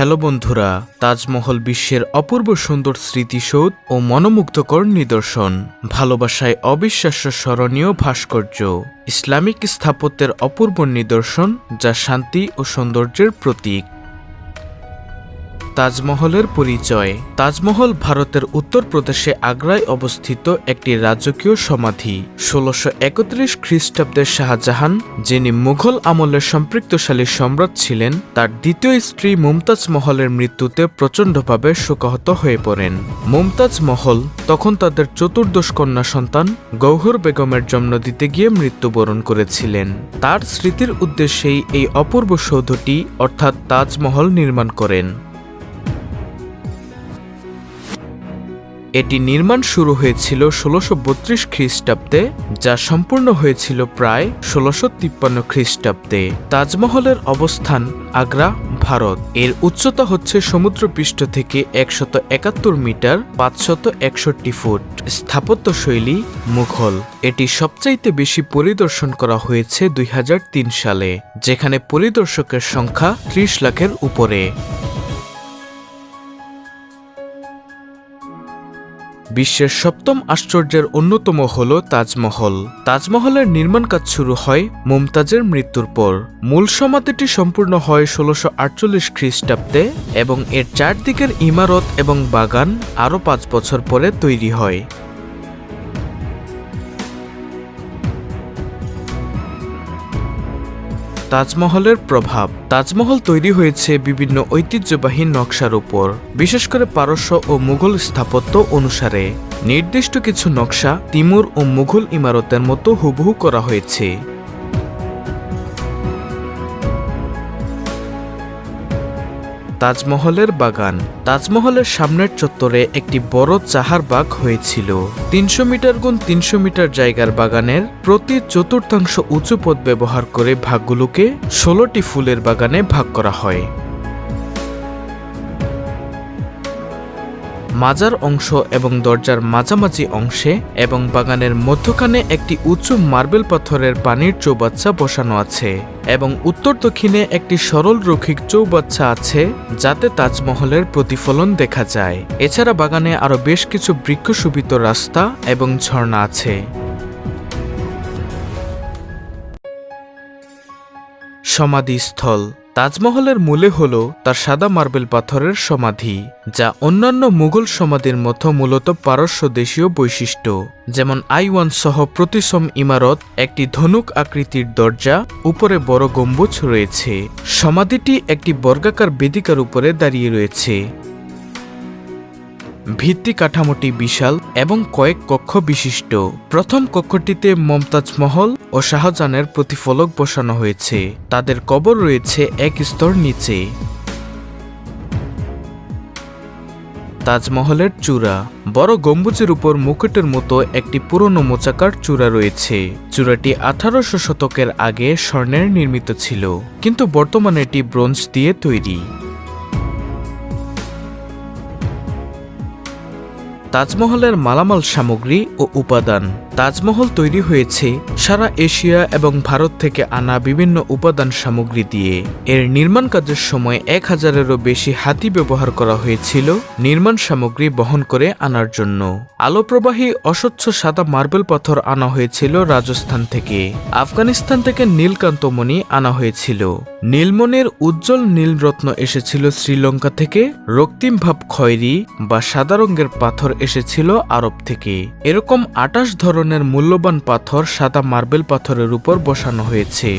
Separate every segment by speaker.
Speaker 1: Hello বন্ধুরা, তাজমহল বিশ্বের অপূর্ব সুন্দর স্মৃতিসৌধ ও মনোমুগ্ধকর নিদর্শন, ভালোবাসায় অবিশ্বাস্য স্মরণীয় ভাস্কর্য, ইসলামিক স্থাপত্যের অপূর্ব নিদর্শন যা শান্তি ও সৌন্দর্যের প্রতীক। তাজমহলের পরিচয়। তাজমহল ভারতের উত্তরপ্রদেশে আগ্রায় অবস্থিত একটি রাজকীয় সমাধি। ষোলোশো একত্রিশ খ্রিস্টাব্দে শাহজাহান, যিনি মুঘল আমলের সম্পৃক্তশালী সম্রাট ছিলেন, তার দ্বিতীয় স্ত্রী মুমতাজ মহলের মৃত্যুতে প্রচণ্ডভাবে শোকাহত হয়ে পড়েন। মুমতাজ মহল তখন তাদের চতুর্দশ কন্যা সন্তান গৌহর বেগমের জন্ম দিতে গিয়ে মৃত্যুবরণ করেছিলেন। তার স্মৃতির উদ্দেশ্যেই এই অপূর্ব সৌধটি অর্থাৎ তাজমহল নির্মাণ করেন। এটি নির্মাণ শুরু হয়েছিল ষোলোশো বত্রিশ খ্রিস্টাব্দে, যা সম্পূর্ণ হয়েছিল প্রায় ষোলোশো তিপ্পান্ন খ্রিস্টাব্দে। তাজমহলের অবস্থান আগ্রা, ভারত। এর উচ্চতা হচ্ছে সমুদ্রপৃষ্ঠ থেকে একশত একাত্তর মিটার, পাঁচশত একষট্টি ফুট। স্থাপত্য শৈলী মুঘল। এটি সবচাইতে বেশি পরিদর্শন করা হয়েছে দুই হাজার তিন সালে, যেখানে পরিদর্শকের সংখ্যা ত্রিশ লাখের উপরে। বিশ্বের সপ্তম আশ্চর্যের অন্যতম হল তাজমহল। তাজমহলের নির্মাণ কাজ শুরু হয় মুমতাজের মৃত্যুর পর। মূল সমাধিটি সম্পূর্ণ হয় ষোলোশো আটচল্লিশ খ্রিস্টাব্দে এবং এর চারদিকের ইমারত এবং বাগান আরও পাঁচ বছর পরে তৈরি হয়। তাজমহলের প্রভাব। তাজমহল তৈরি হয়েছে বিভিন্ন ঐতিহ্যবাহী নকশার উপর, বিশেষ করে পারস্য ও মুঘল স্থাপত্য অনুসারে। নির্দিষ্ট কিছু নকশা তিমুর ও মুঘল ইমারতের মতো হুবহু করা হয়েছে। তাজমহলের বাগান। তাজমহলের সামনের চত্বরে একটি বড় চাহার বাগ হয়েছিল। তিনশো মিটার গুণ তিনশো মিটার জায়গার বাগানের প্রতি চতুর্থাংশ উঁচু পথ ব্যবহার করে ভাগগুলোকে ষোলোটি ফুলের বাগানে ভাগ করা হয়। মাজার অংশ এবং দরজার মাঝামাঝি অংশে এবং বাগানের মধ্যখানে একটি উঁচু মার্বেল পাথরের পানির চৌবাচ্চা বসানো আছে এবং উত্তর দক্ষিণে একটি সরল রৈখিক চৌবাচ্চা আছে, যাতে তাজমহলের প্রতিফলন দেখা যায়। এছাড়া বাগানে আরও বেশ কিছু বৃক্ষশোভিত রাস্তা এবং ঝর্ণা আছে। সমাধিস্থল তাজমহলের মূলে হল তার সাদা মার্বেল পাথরের সমাধি, যা অন্যান্য মুঘল সমাধির মতো মূলত পারস্য দেশীয় বৈশিষ্ট্য, যেমন আইওয়ান সহ প্রতিসম ইমারত একটি ধনুক আকৃতির দরজা, উপরে বড় গম্বুজ রয়েছে। সমাধিটি একটি বর্গাকার বেদিকার উপরে দাঁড়িয়ে রয়েছে। ভিত্তি কাঠামোটি বিশাল এবং কয়েক কক্ষ বিশিষ্ট। প্রথম কক্ষটিতে মমতাজ মহল ও শাহজাহানের প্রতিফলক বসানো হয়েছে। তাদের কবর রয়েছে এক স্তর নিচে। তাজমহলের চূড়া। বড় গম্বুজের উপর মুকুটের মতো একটি পুরনো মোচাকার চূড়া রয়েছে। চূড়াটি আঠারোশো শতকের আগে স্বর্ণের নির্মিত ছিল, কিন্তু বর্তমানে এটি ব্রোঞ্জ দিয়ে তৈরি। তাজমহলের মালামাল সামগ্রী ও উপাদান। তাজমহল তৈরি হয়েছে সারা এশিয়া এবং ভারত থেকে আনা বিভিন্ন উপাদান সামগ্রী দিয়ে। এর নির্মাণ কাজের সময় এক হাজারেরও বেশি হাতি ব্যবহার করা হয়েছিল নির্মাণ সামগ্রী বহন করে আনার জন্য। আলোপ্রবাহী অস্বচ্ছ সাদা মার্বেল পাথর আনা হয়েছিল রাজস্থান থেকে। আফগানিস্তান থেকে নীলকান্তমণি আনা হয়েছিল। নীলমণির উজ্জ্বল নীলরত্ন এসেছিল শ্রীলঙ্কা থেকে, রক্তিম ভাব খয়েরি বা সাদা রঙের পাথর এসেছিল আরব থেকে। এরকম আটাশ ধরনের মূল্যবান পাথর সাদা মার্বেল পাথরের উপর বসানো হয়েছে।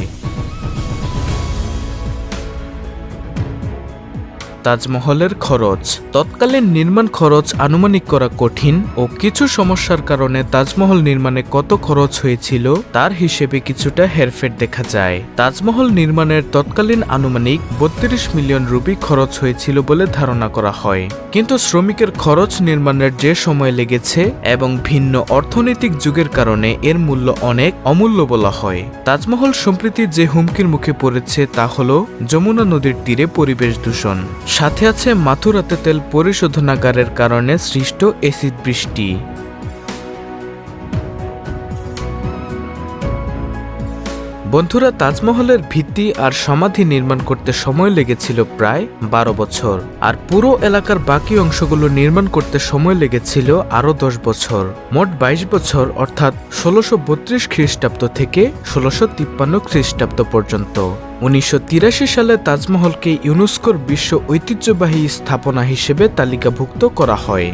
Speaker 1: তাজমহলের খরচ। তৎকালীন নির্মাণ খরচ আনুমানিক করা কঠিন ও কিছু সমস্যার কারণে তাজমহল নির্মাণে কত খরচ হয়েছিল তার হিসেবে কিছুটা হেরফের দেখা যায়। তাজমহল নির্মাণের তৎকালীন আনুমানিক বত্রিশ মিলিয়ন রুপি খরচ হয়েছিল বলে ধারণা করা হয়। কিন্তু শ্রমিকের খরচ নির্মাণের যে সময় লেগেছে এবং ভিন্ন অর্থনৈতিক যুগের কারণে এর মূল্য অনেক অমূল্য বলা হয়। তাজমহল সম্প্রতি যে হুমকির মুখে পড়েছে তা হল যমুনা নদীর তীরে পরিবেশ দূষণ। সাথে আছে মাথুরাতে তেল পরিশোধনাগারের কারণে সৃষ্ট এসিড বৃষ্টি। বন্ধুরা, তাজমহলের ভিত্তি আর সমাধি নির্মাণ করতে সময় লেগেছিল প্রায় বারো বছর। আর পুরো এলাকার বাকি অংশগুলো নির্মাণ করতে সময় লেগেছিল আরও দশ বছর। মোট বাইশ বছর, অর্থাৎ ষোলোশো খ্রিস্টাব্দ থেকে ষোলোশো তিপ্পান্ন খ্রিস্টাব্দ পর্যন্ত। উনিশশো তিরাশি সালে তাজমহলকে ইউনেস্কোর বিশ্ব ঐতিহ্যবাহী স্থাপনা হিসেবে তালিকাভুক্ত করা হয়।